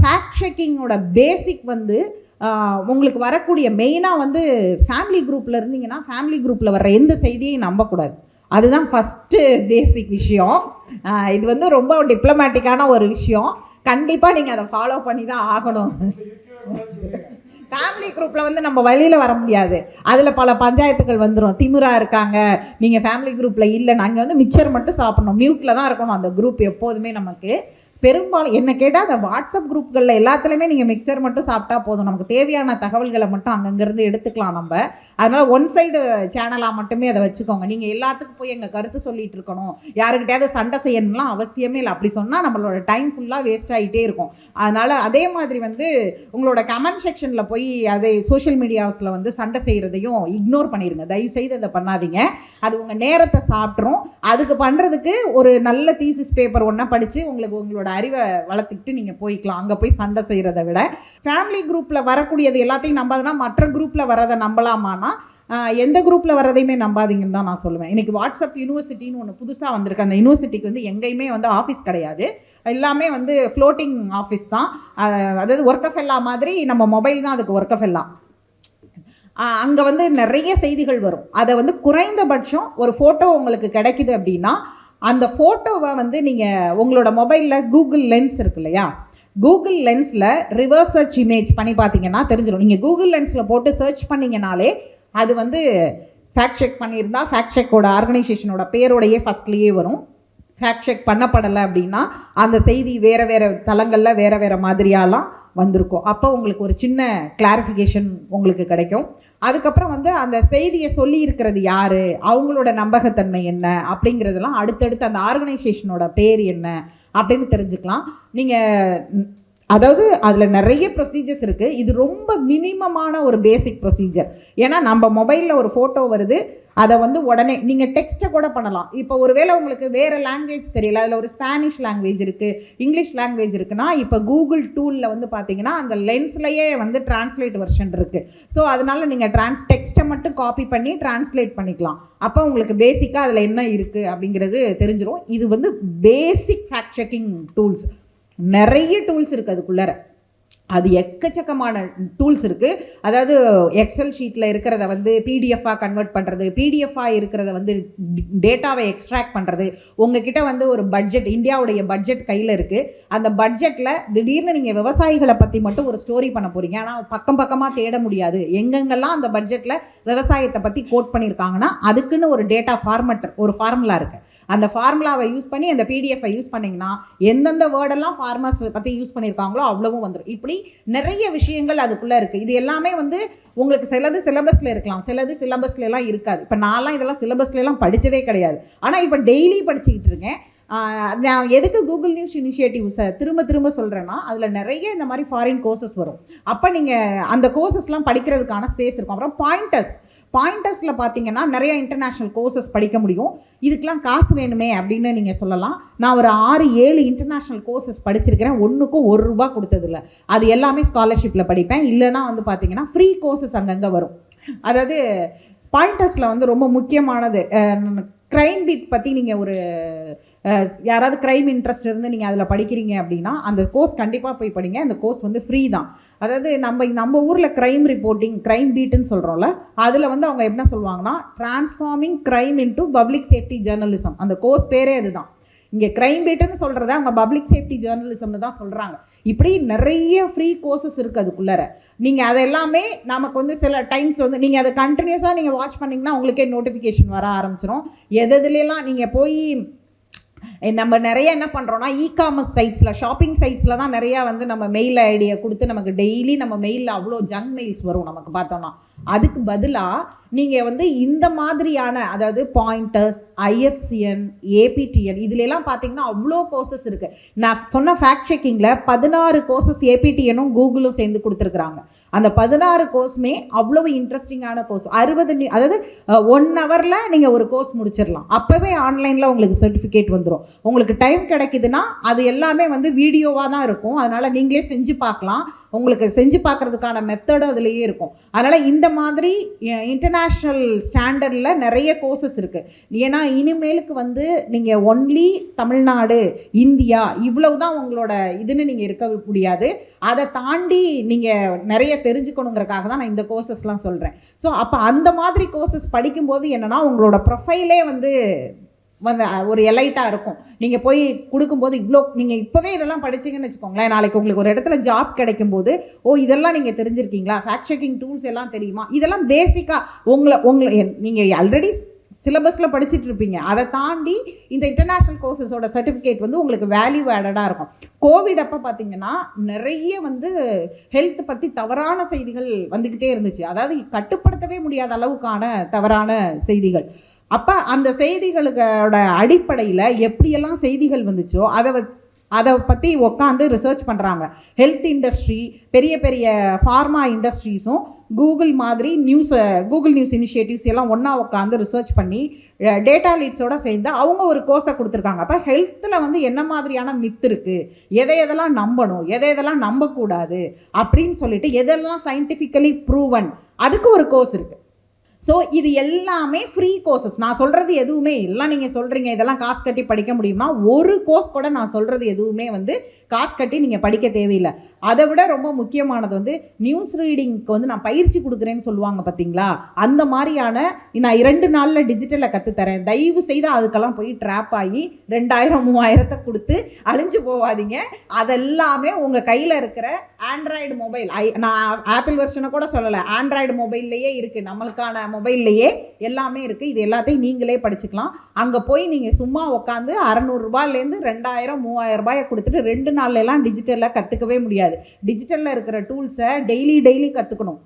Fact செக்கிங்கோட பேசிக் வந்து உங்களுக்கு வரக்கூடிய மெயினாக வந்து ஃபேமிலி குரூப்பில் இருந்தீங்கன்னா ஃபேமிலி குரூப்பில் வர்ற எந்த செய்தியையும் நம்பக்கூடாது. அதுதான் ஃபஸ்ட்டு பேசிக் விஷயம். இது வந்து ரொம்ப டிப்ளமேட்டிக்கான ஒரு விஷயம். கண்டிப்பாக நீங்கள் அதை ஃபாலோ பண்ணி தான் ஆகணும் ஃபேமிலி குரூப்பில் வந்து நம்ம வழியில் வர முடியாது. அதில் பல பஞ்சாயத்துகள் வந்துடும் திமிரா இருக்காங்க. நீங்கள் ஃபேமிலி குரூப்பில் இல்லை. நாங்கள் வந்து மிச்சர் மட்டும் சாப்பிட்ணும். மியூட்டில் தான் இருக்கணும் அந்த குரூப் எப்போதுமே நமக்கு. பெரும்பாலும் என்ன கேட்டால் அந்த வாட்ஸ்அப் குரூப்களில் எல்லாத்துலேயுமே நீங்கள் மிக்சர் மட்டும் சாப்பிட்டா போதும். நமக்கு தேவையான தகவல்களை மட்டும் அங்கங்கேருந்து எடுத்துக்கலாம் நம்ம. அதனால் ஒன் சைடு சேனலாக மட்டுமே அதை வச்சுக்கோங்க. நீங்கள் எல்லாத்துக்கும் போய் எங்கள் கருத்து சொல்லிட்டு இருக்கணும். யாருக்கிட்டையாவது சண்டை செய்யணும்லாம் அவசியமே இல்லை. அப்படி சொன்னால் நம்மளோட டைம் ஃபுல்லாக வேஸ்ட் ஆகிட்டே இருக்கும். அதனால் அதே மாதிரி வந்து உங்களோட கமெண்ட் செக்ஷனில் போய் போய் அதை சோஷியல் மீடியாஸில் வந்து சண்டை செய்கிறதையும் இக்னோர் பண்ணிடுங்க தயவு செய்து அதை பண்ணாதீங்க. அது உங்கள் நேரத்தை சாப்பிட்ரும் அதுக்கு பண்ணுறதுக்கு ஒரு நல்ல தீசிஸ் பேப்பர் ஒன்றா படித்து உங்களுக்கு உங்களோட அறிவை வளர்த்துக்கிட்டு நீங்கள் போய்க்கலாம். அங்கே போய் சண்டை செய்கிறத விட. ஃபேமிலி குரூப்பில் வரக்கூடியது எல்லாத்தையும் நம்பாதுன்னா மற்ற குரூப்பில் வரதை நம்பலாமான்னா எந்த குரூப்பில் வரதையுமே நம்பாதீங்கன்னு தான் நான் சொல்லுவேன். இன்றைக்கி வாட்ஸ்அப் யூனிவர்சிட்டின்னு ஒன்று புதுசாக வந்திருக்கு. அந்த யூனிவர்சிட்டிக்கு வந்து எங்கேயுமே வந்து ஆஃபீஸ் கிடையாது. எல்லாமே வந்து ஃப்ளோட்டிங் ஆஃபீஸ் தான். அதாவது ஒர்க் ஆஃப் எல்லா மாதிரி நம்ம மொபைல் தான் அதுக்கு ஒர்க் ஆஃப் எல்லாம் அங்கே வந்து நிறைய செய்திகள் வரும். அதை வந்து குறைந்தபட்சம் ஒரு ஃபோட்டோ உங்களுக்கு கிடைக்குது அப்படின்னா அந்த ஃபோட்டோவை வந்து நீங்கள் உங்களோட மொபைலில் கூகுள் லென்ஸ் இருக்கு இல்லையா? கூகுள் லென்ஸில் ரிவர்ஸ் சர்ச் இமேஜ் பண்ணி பார்த்தீங்கன்னா தெரிஞ்சிடும் நீங்கள் கூகுள் லென்ஸில் போட்டு சர்ச் பண்ணீங்கனாலே அது வந்து ஃபேக்ட் செக் பண்ணியிருந்தால் ஃபேக்ட் செக்கோட ஆர்கனைசேஷனோட பேரோடையே ஃபஸ்ட்லேயே வரும். ஃபேக்ட் செக் பண்ணப்படலை அப்படின்னா அந்த செய்தி வேறு வேறு தளங்களில் வேறு வேறு மாதிரியாலாம் வந்திருக்கும். அப்போ உங்களுக்கு ஒரு சின்ன கிளாரிஃபிகேஷன் உங்களுக்கு கிடைக்கும். அதுக்கப்புறம் வந்து அந்த செய்தியை சொல்லியிருக்கிறது யார்? அவங்களோட நம்பகத்தன்மை என்ன? அப்படிங்கிறதெல்லாம் அடுத்தடுத்து அந்த ஆர்கனைசேஷனோட பேர் என்ன? அப்படின்னு தெரிஞ்சுக்கலாம். நீங்கள் அதாவது அதில் நிறைய ப்ரொசீஜர்ஸ் இருக்குது இது ரொம்ப மினிமமான ஒரு பேசிக் ப்ரொசீஜர் ஏன்னா நம்ம மொபைலில் ஒரு ஃபோட்டோ வருது அதை வந்து உடனே நீங்கள் டெக்ஸ்ட்டை கூட பண்ணலாம். இப்போ ஒருவேளை உங்களுக்கு வேறு லாங்குவேஜ் தெரியல அதில் ஒரு ஸ்பானிஷ் லாங்குவேஜ் இருக்குது இங்கிலீஷ் லாங்குவேஜ் இருக்குன்னா இப்போ கூகுள் டூலில் வந்து பார்த்தீங்கன்னா அந்த லென்ஸ்லையே வந்து டிரான்ஸ்லேட் வெர்ஷன் இருக்குது ஸோ அதனால நீங்கள் ட்ரான்ஸ் டெக்ஸ்ட்டை மட்டும் காப்பி பண்ணி டிரான்ஸ்லேட் பண்ணிக்கலாம். அப்போ உங்களுக்கு பேசிக்காக அதில் என்ன இருக்குது அப்படிங்கிறது தெரிஞ்சிடும் இது வந்து பேசிக் ஃபேக்ட் செக்கிங் டூல்ஸ் நிறைய டூல்ஸ் இருக்குது அதுக்குள்ளார. அது எக்கச்சக்கமான டூல்ஸ் இருக்குது அதாவது எக்ஸல் ஷீட்டில் இருக்கிறத வந்து பிடிஎஃபாக கன்வெர்ட் பண்ணுறது பிடிஎஃபாக இருக்கிறத வந்து டேட்டாவை எக்ஸ்ட்ராக்ட் பண்ணுறது உங்ககிட்ட வந்து ஒரு பட்ஜெட் இந்தியாவுடைய பட்ஜெட் கையில் இருக்குது அந்த பட்ஜெட்டில் திடீர்னு நீங்கள் விவசாயிகளை பற்றி மட்டும் ஒரு ஸ்டோரி பண்ண போகிறீங்க ஆனால் பக்கம் பக்கமாக தேட முடியாது. எங்கெங்கெல்லாம் அந்த பட்ஜெட்டில் விவசாயத்தை பற்றி கோட் பண்ணியிருக்காங்கன்னா அதுக்குன்னு ஒரு டேட்டா ஃபார்மெட் ஒரு ஃபார்முலா இருக்குது அந்த ஃபார்முலாவை யூஸ் பண்ணி அந்த பிடிஎஃபை யூஸ் பண்ணிங்கன்னா எந்தெந்த வேர்டெல்லாம் ஃபார்மர்ஸ் பற்றி யூஸ் பண்ணியிருக்காங்களோ அவ்வளவும் வந்துடும் இப்படி நிறைய விஷயங்கள் அதுக்குள்ளே இருக்குது இது எல்லாமே வந்து உங்களுக்கு சிலது சிலபஸில் இருக்கலாம். சிலது சிலபஸ்லலாம் இருக்காது. இப்போ நான்லாம் இதெல்லாம் சிலபஸ்லலாம் படித்ததே கிடையாது. ஆனால் இப்போ டெய்லி படிச்சுக்கிட்டு இருக்கேன். நான் எதுக்கு கூகுள் நியூஸ் இனிஷியேட்டிவ்ஸை திரும்ப திரும்ப சொல்கிறேன்னா அதில் நிறைய இந்த மாதிரி ஃபாரின் கோர்சஸ் வரும். அப்போ நீங்கள் அந்த கோர்சஸ்லாம் படிக்கிறதுக்கான ஸ்பேஸ் இருக்கும். அப்புறம் பாயிண்டர்ஸ் பாயிண்டர்ஸில் பார்த்தீங்கன்னா நிறைய இன்டர்நேஷ்னல் கோர்சஸ் படிக்க முடியும். இதுக்கெலாம் காசு வேணுமே அப்படின்னு நீங்கள் சொல்லலாம். நான் ஒரு ஆறு ஏழு இன்டர்நேஷ்னல் கோர்சஸ் படிச்சிருக்கிறேன். ஒன்றுக்கும் ஒரு ரூபா கொடுத்ததில்ல. அது எல்லாமே ஸ்காலர்ஷிப்பில் படிப்பேன். இல்லைன்னா வந்து பார்த்தீங்கன்னா ஃப்ரீ கோர்சஸ் அங்கங்கே வரும். அதாவது பாயிண்டர்ஸில் வந்து ரொம்ப முக்கியமானது. க்ரைம் பீட் பற்றி நீங்கள் ஒரு யாராவது க்ரைம் இன்ட்ரெஸ்ட் இருந்து நீங்கள் அதில் படிக்கிறீங்க அப்படின்னா அந்த கோர்ஸ் கண்டிப்பாக போய் படிங்க. அந்த கோர்ஸ் வந்து ஃப்ரீ தான். அதாவது நம்ம நம்ம ஊரில் க்ரைம் ரிப்போர்ட்டிங் க்ரைம் பீட்டுன்னு சொல்கிறோம்ல அதில் வந்து அவங்க என்ன சொல்லுவாங்கன்னா transforming crime into public safety journalism அந்த கோர்ஸ் பேரே அதுதான். இங்கே க்ரைம் பீட்டுன்னு சொல்கிறத அவங்க பப்ளிக் சேஃப்டி ஜேர்னலிசம்னு தான் சொல்கிறாங்க இப்படி நிறைய ஃப்ரீ கோர்சஸ் இருக்குது அதுக்குள்ளார. நீங்கள் அது எல்லாமே நமக்கு வந்து சில டைம்ஸ் வந்து நீங்கள் அதை கண்டினியூஸாக நீங்கள் வாட்ச் பண்ணிங்கன்னா உங்களுக்கே நோட்டிஃபிகேஷன் வர ஆரம்பிச்சிடும் எது நீங்கள் போய் நம்ம நிறைய என்ன பண்ணுறோன்னா இ காமர்ஸ் சைட்ஸில் ஷாப்பிங் சைட்ஸில் தான் நிறையா வந்து நம்ம மெயில் ஐடியை கொடுத்து நமக்கு டெய்லி நம்ம மெயிலில் அவ்வளோ ஜங்க் மெயில்ஸ் வரும் நமக்கு பார்த்தோன்னா அதுக்கு பதிலாக நீங்கள் வந்து இந்த மாதிரியான அதாவது பாயிண்டர்ஸ் ஐஎஃப்சிஎன் ஏபிடிஎன் இதுலலாம் பார்த்தீங்கன்னா அவ்வளோ கோர்சஸ் இருக்குது நான் சொன்ன ஃபேக்ட் செக்கிங்கில் பதினாறு கோர்சஸ் ஏபிடிஎனும் கூகுளும் சேர்ந்து கொடுத்துருக்குறாங்க. அந்த பதினாறு கோர்ஸுமே அவ்வளோ இன்ட்ரெஸ்டிங்கான கோர்ஸ் அறுபது அதாவது ஒன் ஹவரில் நீங்கள் ஒரு கோர்ஸ் முடிச்சிடலாம். அப்போவே ஆன்லைனில் உங்களுக்கு சர்டிஃபிகேட் வந்துடும் கொடுக்குறோம் உங்களுக்கு டைம் கிடைக்குதுன்னா அது எல்லாமே வந்து வீடியோவாக தான் இருக்கும். அதனால் நீங்களே செஞ்சு பார்க்கலாம். உங்களுக்கு செஞ்சு பார்க்குறதுக்கான மெத்தடும் அதுலேயே இருக்கும். அதனால் இந்த மாதிரி இன்டர்நேஷ்னல் ஸ்டாண்டர்டில் நிறைய கோர்சஸ் இருக்குது ஏன்னா இனிமேலுக்கு வந்து நீங்கள் ஒன்லி தமிழ்நாடு இந்தியா இவ்வளவு தான் உங்களோட இதுன்னு நீங்கள் இருக்க முடியாது. அதை தாண்டி நீங்கள் நிறைய தெரிஞ்சுக்கணுங்கிறக்காக தான் நான் இந்த கோர்சஸ்லாம் சொல்கிறேன் ஸோ அப்போ அந்த மாதிரி கோர்சஸ் படிக்கும்போது என்னென்னா உங்களோட ப்ரொஃபைலே வந்து ஒரு எலைட்டாக இருக்கும். நீங்கள் போய் கொடுக்கும்போது இவ்வளோ நீங்கள் இப்போவே இதெல்லாம் படிச்சீங்கன்னு வச்சுக்கோங்களேன் நாளைக்கு உங்களுக்கு ஒரு இடத்துல ஜாப் கிடைக்கும் போது ஓ இதெல்லாம் நீங்கள் தெரிஞ்சிருக்கீங்களா? ஃபேக்ட் செக்கிங் டூல்ஸ் எல்லாம் தெரியுமா? இதெல்லாம் பேசிக்காக உங்களை உங்களை நீங்கள் ஆல்ரெடி சிலபஸில் படிச்சுட்டு இருப்பீங்க. அதை தாண்டி இந்த இன்டர்நேஷ்னல் கோர்சஸோட சர்டிஃபிகேட் வந்து உங்களுக்கு வேல்யூ ஆடடாக இருக்கும். கோவிட் அப்போ பார்த்தீங்கன்னா நிறைய வந்து ஹெல்த் பற்றி தவறான செய்திகள் வந்துக்கிட்டே இருந்துச்சு. அதாவது கட்டுப்படுத்தவே முடியாத அளவுக்கான தவறான செய்திகள். அப்போ அந்த செய்திகளோட அடிப்படையில் எப்படியெல்லாம் செய்திகள் வந்துச்சோ அதை வச்சு அதை பற்றி உட்காந்து ரிசர்ச் பண்ணுறாங்க ஹெல்த் இண்டஸ்ட்ரி பெரிய பெரிய ஃபார்மா இண்டஸ்ட்ரீஸும் கூகுள் மாதிரி நியூஸ் கூகுள் நியூஸ் இனிஷியேட்டிவ்ஸ் எல்லாம் ஒன்றா உட்காந்து ரிசர்ச் பண்ணி டேட்டா லீட்ஸோட சேர்ந்து அவங்க ஒரு கோர்ஸை கொடுத்துருக்காங்க. அப்போ ஹெல்த்தில் வந்து என்ன மாதிரியான மித் இருக்குது எதை எதெல்லாம் நம்பணும்? எதை எதெல்லாம் நம்பக்கூடாது? அப்படின்னு சொல்லிட்டு எதெல்லாம் சயின்டிஃபிக்கலி ப்ரூவன் அதுக்கு ஒரு கோர்ஸ் இருக்குது ஸோ இது எல்லாமே ஃப்ரீ கோர்சஸ் நான் சொல்கிறது எதுவுமே எல்லாம் நீங்கள் சொல்கிறீங்க இதெல்லாம் காசு கட்டி படிக்க முடியும்னா ஒரு கோர்ஸ் கூட நான் சொல்கிறது எதுவுமே வந்து காசு கட்டி நீங்கள் படிக்க தேவையில்லை. அதை விட ரொம்ப முக்கியமானது வந்து நியூஸ் ரீடிங்க்கு வந்து நான் பயிற்சி கொடுக்குறேன்னு சொல்லுவாங்க பார்த்தீங்களா? அந்த மாதிரியான நான் இரண்டு நாளில் டிஜிட்டலை கற்றுத்தரேன் தயவு செய்து அதுக்கெல்லாம் போய் ட்ராப் ஆகி ரெண்டாயிரம் மூவாயிரத்தை கொடுத்து அழிஞ்சு போகாதீங்க. அதெல்லாமே உங்கள் கையில் இருக்கிற ஆண்ட்ராய்டு மொபைல் ஐ நான் ஆப்பிள் வெர்ஷனை கூட சொல்லலை. ஆண்ட்ராய்டு மொபைல்லையே இருக்குது நம்மளுக்கான மொபைல்லையே எல்லாமே இருக்குது இது எல்லாத்தையும் நீங்களே படிச்சுக்கலாம். அங்கே போய் நீங்கள் சும்மா உட்காந்து அறநூறுரூபாலேருந்து ரெண்டாயிரம் மூவாயிரம் ரூபாயை கொடுத்துட்டு ரெண்டு நாள்லலாம் டிஜிட்டலில் கற்றுக்கவே முடியாது. டிஜிட்டலில் இருக்கிற டூல்ஸை டெய்லி டெய்லி கற்றுக்கணும்